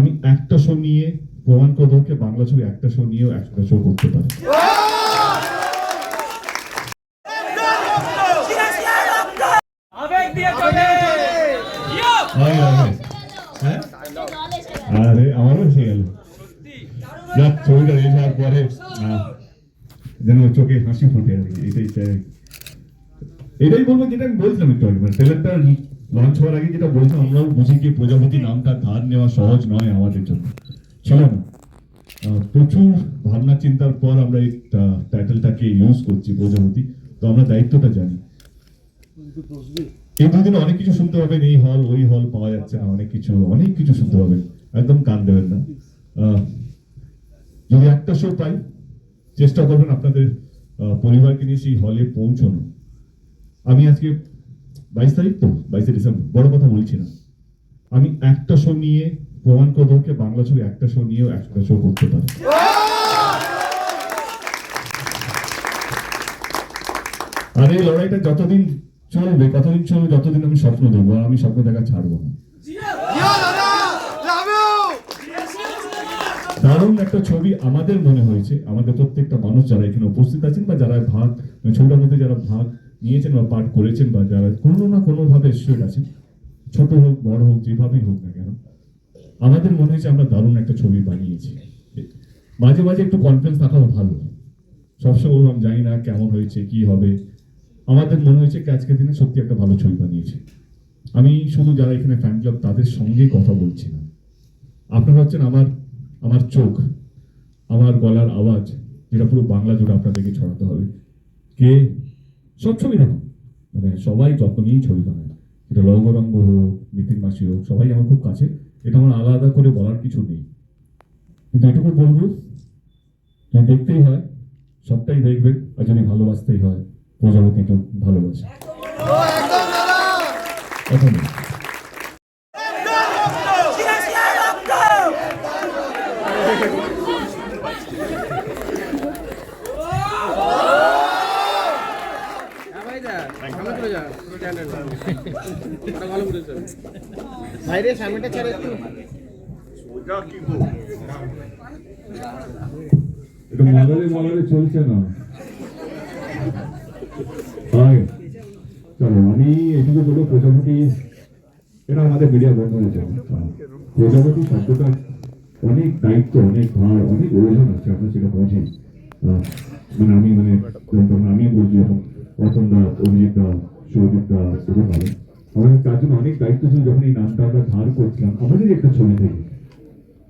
আমি একটা শো নিয়ে প্রমাণ করে বাংলা ছবি একটা শো নিয়েও একটা শো করতে পারে! হয়, আরে আমারও এসে গেল। যাক ছবিটা রেস হওয়ার পরে যেন চোখে হাসি ফুটে আর কি এটাই চাই। এটাই বলব যেটা আমি বলছিলাম একটু আগে মানে ট্রেলারটা লঞ্চ হওয়ার আগে যেটা বলছিলাম আমরাও বুঝি যে প্রজাপতি নামটা ধার নেওয়া সহজ নয় আমাদের জন্য। ছিল না প্রচুর ভাবনা চিন্তার পর আমরা এই টাইটেলটাকে ইউজ করছি প্রজাপতি। তো আমরা দায়িত্বটা জানি। এই দুদিন অনেক কিছু শুনতে পাবেন, এই হল ওই হল পাওয়া যাচ্ছে না, অনেক কিছু অনেক কিছু শুনতে পাবেন। একদম কান দেবেন না। যদি একটা শো পাই, চেষ্টা করবেন আপনাদের পরিবারকে নিয়ে সেই হলে পৌঁছানো আমি আজকে বাইশ তারিখ তো, বাইশে ডিসেম্বর। বড় কথা বলছি না। আমি একটা শো নিয়ে প্রমাণ করে দেবো কি বাংলা ছবি একটা শো নিয়েও একটা শো করতে পারে। আর এই লড়াইটা যতদিন চলবে, কতদিন চলবে, যতদিন আমি স্বপ্ন দেখব, আর আমি স্বপ্ন দেখা ছাড়বো না। দারুণ একটা ছবি আমাদের মনে হয়েছে। আমাদের প্রত্যেকটা মানুষ যারা এখানে উপস্থিত আছেন বা যারা ভাগ, ছবিটার মধ্যে যারা ভাগ নিয়েছেন বা পাঠ করেছেন বা যারা কোনো না কোনো ভাবে এসোসিয়েট আছেন, ছোট হোক, বড় হোক, যেভাবেই হোক না কেন, আমাদের মনে হয়েছে আমরা দারুণ একটা ছবি বানিয়েছি। মাঝে মাঝে একটু কনফিডেন্স থাকাও ভালো। সবসময় বললাম, জানি না কেমন হয়েছে, কি হবে? আমাদের মনে হয়েছে আজকের দিনে সত্যি একটা ভালো ছবি বানিয়েছে। আমি শুধু যারা এখানে ফ্যান ক্লাব তাদের সঙ্গে কথা বলছি না। আপনারা হচ্ছেন আমার আমার চোখ, আমার গলার আওয়াজ, যেটা পুরো বাংলা জুড়ে আপনাদেরকে ছড়াতে হবে। কে? সব ছবি দেখো মানে সবাই যত্ন নিয়েই ছবি বানায় এটা রঙ্গরঙ্গ হোক নিতিন মাসি হোক সবাই আমার খুব কাছে। এটা আমার আলাদা করে বলার কিছু নেই। কিন্তু এটুকু বলব যদি দেখতেই হয় সবটাই দেখবেন আর যদি ভালোবাসতেই হয় প্রজাপতি একটু ভালোবাসে। কথা বাইরে সামনেটা ছেড়ে একটু। এটা মালারে মালারে চলছে না। চলো, আমি এটুকু বলব, প্রজাপতি, এটা আমাদের মিডিয়া বন্ধুদের জন্য প্রজাপতি শব্দটা অনেক দায়িত্ব, অনেক ভার, অনেক ওজন আছে আমরা সেটা বুঝি মানে আমি মানে আমি বলছি এখন অতনদা অভিজিৎদা সৌজিৎদা এগুলো ভালো। আমাদের তার জন্য অনেক দায়িত্ব ছিল যখন এই নামটা আমরা ধার করছিলাম। আমাদের একটা ছবি থেকে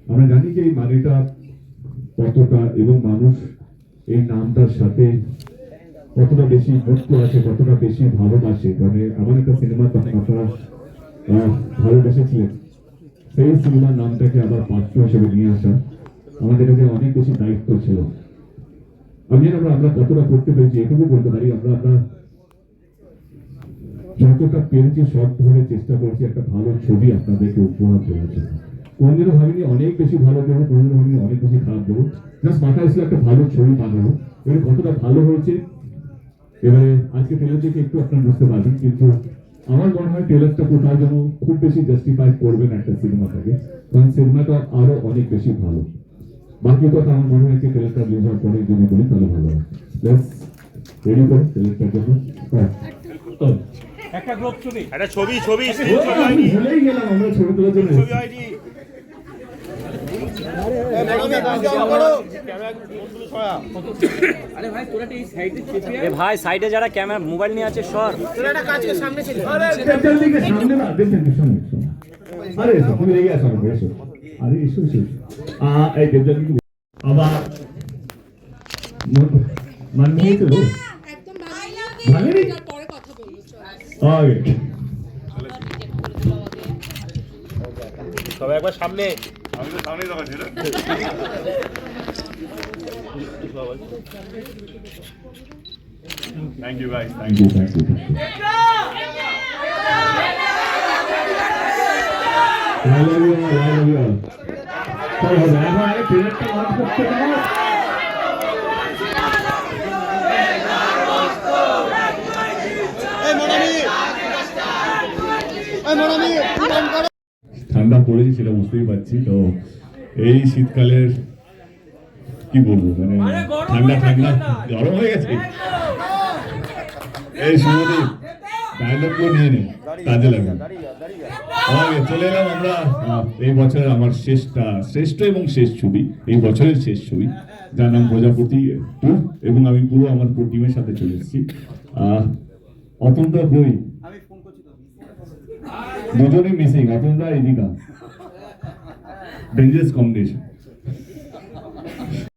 আমরা জানি যে এই মানেটা কতটা এবং মানুষ এই নামটার সাথে কতটা বেশি যুক্ত আছে, কতটা বেশি ভালোবাসে। মানে এমন একটা সিনেমা তখন আপনারা ভালোবেসেছিলেন। সেই সিনেমার নামটাকে আবার পাঠ্য হিসেবে নিয়ে আসা। আমাদের কাছে অনেক বেশি দায়িত্ব ছিল। আমি আমরা আমরা কতটা করতে পেরেছি এটুকু বলতে পারি। আমরা আমরা যতটা পেরেছি সব ধরে চেষ্টা করেছি একটা ভালো ছবি আপনাদেরকে উপহার দেওয়ার জন্য। কোনদিনও ভাবিনি অনেক বেশি ভালো দেবো কোনদিনও ভাবিনি অনেক বেশি খারাপ দেবো। জাস্ট মাথায় ছিল একটা ভালো ছবি বানাবো এবারে কতটা ভালো হয়েছে এবারে আজকে ট্রেলার দেখে একটু আপনারা বুঝতে পারবেন কিন্তু আমার মনে হয় ট্রেলারটা কোথাও যেন খুব বেশি জাস্টিফাই করবেন একটা সিনেমাটাকে কারণ সিনেমাটা আরও অনেক বেশি ভালো। বাকি কথা আমার মনে হয় যে ট্রেলারটা রিলিজ হওয়ার পরে যদি বলি তাহলে ভালো হয় রেডি করুন ট্রেলারটার জন্য হ্যাঁ একটা গ্রুপ ছবি। একটা ছবি ছবি ভুলেই গেলাম আমরা ছবি তোলার জন্য। ছবি আইডি। এ ভাই সাইডে যারা ক্যামেরা মোবাইল নিয়ে আছে সর। তোরা একটা কাজ কর সামনে ছিল চল দিকে সামনে না দেখেন সামনে সামনে। আরে তুমি রেগে আসো আরে এসো এসো। এই দেবজান আবার মন- তো একদম ভালো নেই? ভালো পরে কথা বলব চল। আগে তবে একবার সামনে আমি তো সামনেই দেখাচ্ছি না thank you guys thank you thank you I love you all, I love you all. চলো, হবে, এখন আগে ট্রেলারটা লঞ্চ করতে ঠান্ডা পড়েছে সেটা বুঝতেই পারছি। তো এই শীতকালের কি বলব মানে ঠান্ডা ঠান্ডা গরম হয়ে গেছে। এই শুভদীপ ডায়লগগুলো নিয়ে নে কাজে লাগবে। চলে এলাম আমরা এই বছরের আমার শেষটা শ্রেষ্ঠ এবং শেষ ছবি এই বছরের শেষ ছবি যার নাম প্রজাপতি টু এবং আমি পুরো আমার পুরো টিমের সাথে চলে এসেছি। আহ, অতন্ত্র বই दुजोरी मिसिंग आठवता येते का डेंजरस कॉम्बिनेशन